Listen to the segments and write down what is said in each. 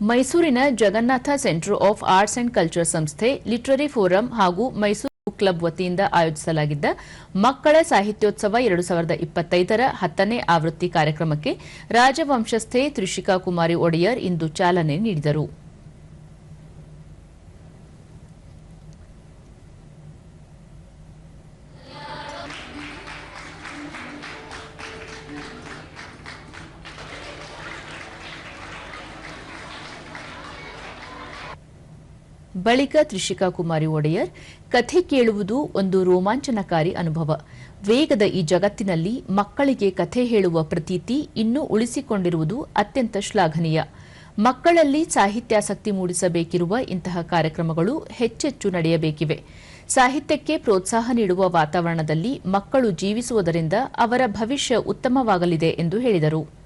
ಮೈಸೂರಿನ Jagannatha centre of arts and culture ಸಂಸ್ಥೆ literary forum ಹಾಗೂ ಮೈಸೂರು ಬುಕ್ ಕ್ಲಬ್ ವತಿಯಿಂದ ಆಯೋಜಿಸಲಾಗಿದ್ದ ಮಕ್ಕಳ ಸಾಹಿತ್ಯೋತ್ಸವ ಎರಡು ಸಾವಿರದ ಇಪ್ಪತ್ತೈದರ ಹತ್ತನೇ ಆವೃತ್ತಿ ಕಾರ್ಯಕ್ರಮಕ್ಕೆ ರಾಜವಂಶಸ್ಥೆ ತ್ರಿಷಿಕಾ ಕುಮಾರಿ ಒಡೆಯರ್ ಇಂದು ಚಾಲನೆ ನೀಡಿದರು. ಬಳಿಕ ತ್ರಿಷಿಕಾ ಕುಮಾರಿ ಒಡೆಯರ್ ಕಥೆ ಕೇಳುವುದು ಒಂದು ರೋಮಾಂಚನಕಾರಿ ಅನುಭವ. ವೇಗದ ಈ ಜಗತ್ತಿನಲ್ಲಿ ಮಕ್ಕಳಿಗೆ ಕಥೆ ಹೇಳುವ ಪ್ರತೀತಿ ಇನ್ನೂ ಉಳಿಸಿಕೊಂಡಿರುವುದು ಅತ್ಯಂತ ಶ್ಲಾಘನೀಯ. ಮಕ್ಕಳಲ್ಲಿ ಸಾಹಿತ್ಯಾಸಕ್ತಿ ಮೂಡಿಸಬೇಕಿರುವ ಇಂತಹ ಕಾರ್ಯಕ್ರಮಗಳು ಹೆಚ್ಚೆಚ್ಚು ನಡೆಯಬೇಕಿವೆ. ಸಾಹಿತ್ಯಕ್ಕೆ ಪ್ರೋತ್ಸಾಹ ನೀಡುವ ವಾತಾವರಣದಲ್ಲಿ ಮಕ್ಕಳು ಜೀವಿಸುವುದರಿಂದ ಅವರ ಭವಿಷ್ಯ ಉತ್ತಮವಾಗಲಿದೆ ಎಂದು ಹೇಳಿದರು.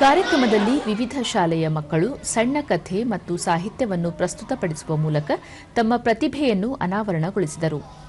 ಕಾರ್ಯಕ್ರಮದಲ್ಲಿ ವಿವಿಧ ಶಾಲೆಯ ಮಕ್ಕಳು ಸಣ್ಣ ಕಥೆ ಮತ್ತು ಸಾಹಿತ್ಯವನ್ನು ಪ್ರಸ್ತುತಪಡಿಸುವ ಮೂಲಕ ತಮ್ಮ ಪ್ರತಿಭೆಯನ್ನು ಅನಾವರಣಗೊಳಿಸಿದರು.